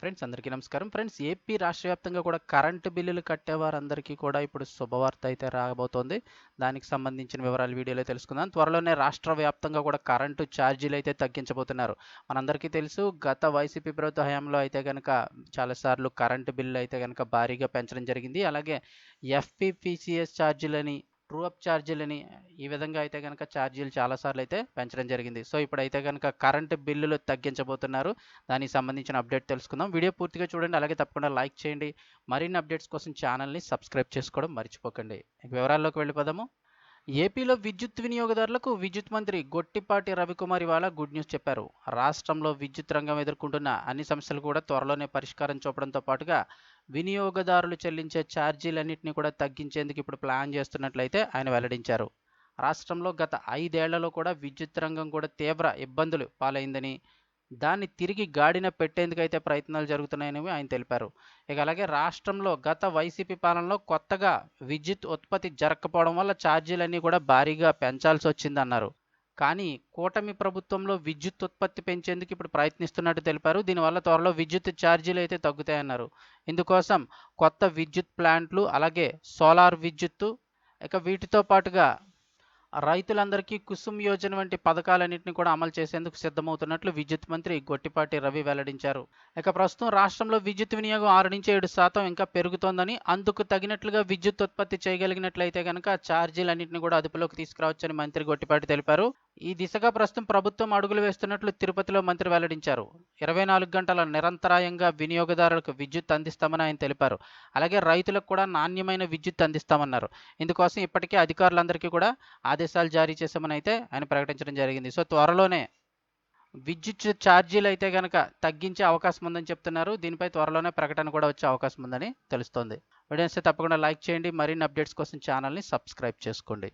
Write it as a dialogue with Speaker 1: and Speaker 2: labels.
Speaker 1: Friends అందరికీ నమస్కారం. Friends AP రాష్ట్ర వ్యాప్తంగా కూడా కరెంటు బిల్లులు కట్టేవారందరికీ కూడా ఇప్పుడు శుభవార్త అయితే రాబోతోంది. దానికి సంబంధించిన వివరాలు వీడియోలో తెలుసుకుందాం. త్వరలోనే రాష్ట్ర వ్యాప్తంగా కూడా కరెంటు ఛార్జీలు అయితే తగ్గించబోతున్నారు. మనందరికీ తెలుసు గత వైసీపీ ప్రభుత్వ హయాంలో అయితే కనుక చాలాసార్లు కరెంటు బిల్లు అయితే కనుక భారీగా పెంచడం జరిగింది. అలాగే ఎఫ్పిపిసిఎస్ ఛార్జీలని ట్రూ అప్ ఛార్జీలని ఈ విధంగా అయితే కనుక ఛార్జీలు చాలాసార్లు అయితే పెంచడం జరిగింది. సో ఇప్పుడైతే కనుక కరెంటు బిల్లులు తగ్గించబోతున్నారు. దానికి సంబంధించిన అప్డేట్ తెలుసుకుందాం. వీడియో పూర్తిగా చూడండి. అలాగే తప్పకుండా లైక్ చేయండి. మరిన్ని అప్డేట్స్ కోసం ఛానల్ని సబ్స్క్రైబ్ చేసుకోవడం మర్చిపోకండి. వివరాల్లోకి వెళ్ళిపోదాము. ఏపీలో విద్యుత్ వినియోగదారులకు విద్యుత్ మంత్రి గొట్టిపాటి రవికుమార్ ఇవాళ గుడ్ న్యూస్ చెప్పారు. రాష్ట్రంలో విద్యుత్ రంగం ఎదుర్కొంటున్న అన్ని సమస్యలు కూడా త్వరలోనే పరిష్కారం చూపడంతో పాటుగా వినియోగదారులు చెల్లించే ఛార్జీలన్నింటినీ కూడా తగ్గించేందుకు ఇప్పుడు ప్లాన్ చేస్తున్నట్లయితే ఆయన వెల్లడించారు. రాష్ట్రంలో గత ఐదేళ్ళలో కూడా విద్యుత్ రంగం కూడా తీవ్ర ఇబ్బందులు పాలైందని దాన్ని తిరిగి గాడిన పెట్టేందుకైతే ప్రయత్నాలు జరుగుతున్నాయని ఆయన తెలిపారు. ఇక అలాగే రాష్ట్రంలో గత వైసీపీ పాలనలో కొత్తగా విద్యుత్ ఉత్పత్తి జరగకపోవడం వల్ల ఛార్జీలన్నీ కూడా భారీగా పెంచాల్సి వచ్చిందన్నారు. కానీ కూటమి ప్రభుత్వంలో విద్యుత్ ఉత్పత్తి పెంచేందుకు ఇప్పుడు ప్రయత్నిస్తున్నట్టు తెలిపారు. దీనివల్ల త్వరలో విద్యుత్ ఛార్జీలు అయితే తగ్గుతాయన్నారు. ఇందుకోసం కొత్త విద్యుత్ ప్లాంట్లు అలాగే సోలార్ విద్యుత్తు ఇక వీటితో పాటుగా రైతులందరికీ కుసుమ్ యోజన వంటి పథకాలన్నింటినీ కూడా అమలు చేసేందుకు సిద్ధమవుతున్నట్లు విద్యుత్ మంత్రి గొట్టిపాటి రవి వెల్లడించారు. ఇక ప్రస్తుతం రాష్ట్రంలో విద్యుత్ వినియోగం ఆరు నుంచి ఏడు శాతం ఇంకా పెరుగుతోందని అందుకు తగినట్లుగా విద్యుత్ ఉత్పత్తి చేయగలిగినట్లయితే కనుక ఛార్జీలన్నింటినీ కూడా అదుపులోకి తీసుకురావచ్చని మంత్రి గొట్టిపాటి తెలిపారు. ఈ దిశగా ప్రస్తుతం ప్రభుత్వం అడుగులు వేస్తున్నట్లు తిరుపతిలో మంత్రి వెల్లడించారు. ఇరవై నాలుగు గంటల నిరంతరాయంగా వినియోగదారులకు విద్యుత్ అందిస్తామని ఆయన తెలిపారు. అలాగే రైతులకు కూడా నాణ్యమైన విద్యుత్ అందిస్తామన్నారు. ఇందుకోసం ఇప్పటికే అధికారులందరికీ కూడా ఆదేశాలు జారీ చేశామని అయితే ఆయన ప్రకటించడం జరిగింది. సో త్వరలోనే విద్యుత్ ఛార్జీలు అయితే కనుక తగ్గించే అవకాశం ఉందని చెప్తున్నారు. దీనిపై త్వరలోనే ప్రకటన కూడా వచ్చే అవకాశం ఉందని తెలుస్తోంది. వీడియోస్ తప్పకుండా లైక్ చేయండి. మరిన్ని అప్డేట్స్ కోసం ఛానల్ని సబ్స్క్రైబ్ చేసుకోండి.